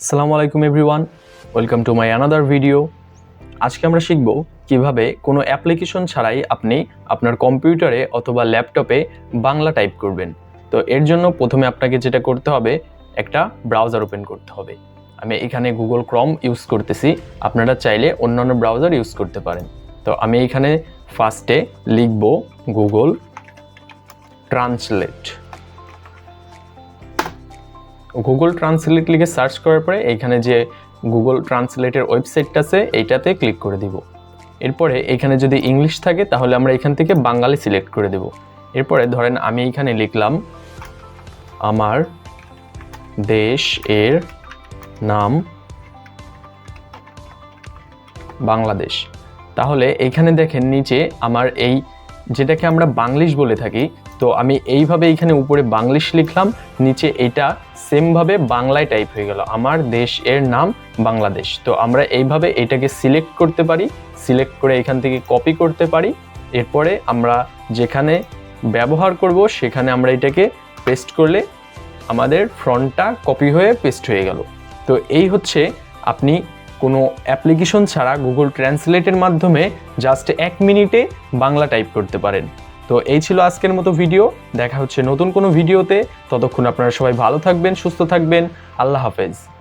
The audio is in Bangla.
আসসালামু আলাইকুম everyone, welcome to my another video আজকে আমরা শিখব কীভাবে কোনো অ্যাপ্লিকেশন ছাড়াই আপনি আপনার কম্পিউটারে অথবা ল্যাপটপে বাংলা টাইপ করবেন। তো এর জন্য প্রথমে আপনাকে যেটা করতে হবে, একটা ব্রাউজার ওপেন করতে হবে। আমি এখানে গুগল ক্রম ইউজ করতেছি, আপনারা চাইলে অন্যান্য ব্রাউজার ইউজ করতে পারেন। তো আমি এখানে ফার্স্টে লিখব গুগল ট্রান্সলেট গুগল ট্রান্সলেট লিখে সার্চ করার পরে এইখানে যে গুগল ট্রান্সলেটের ওয়েবসাইটটা আছে, এইটাতে ক্লিক করে দিব। এরপরে এখানে যদি ইংলিশ থাকে, তাহলে আমরা এখান থেকে বাঙালি সিলেক্ট করে দেব। এরপরে ধরেন আমি এখানে লিখলাম, আমার দেশ এর নাম বাংলাদেশ। তাহলে এইখানে দেখেন নিচে আমার এই যেটাকে আমরা বাংলিশ বলে থাকি তো আমি এইভাবে এইখানে উপরে বাংলিশ লিখলাম, নিচে এটা সেমভাবে বাংলায় টাইপ হয়ে গেল। আমার দেশ এর নাম বাংলাদেশ। তো আমরা এইভাবে এটাকে সিলেক্ট করতে পারি সিলেক্ট করে এখান থেকে কপি করতে পারি। এরপরে আমরা যেখানে ব্যবহার করব, সেখানে আমরা এটাকে পেস্ট করলে আমাদের ফ্রন্টটা কপি হয়ে পেস্ট হয়ে গেল। তো এই হচ্ছে আপনি কোনো অ্যাপ্লিকেশন ছাড়া গুগল ট্রান্সলেটের মাধ্যমে জাস্ট এক মিনিটে বাংলা টাইপ করতে পারেন। তো এই ছিল আজকের মতো ভিডিও। দেখা হচ্ছে নতুন কোনো ভিডিওতে। ততক্ষণ আপনারা সবাই ভালো থাকবেন, সুস্থ থাকবেন। আল্লাহ হাফেজ।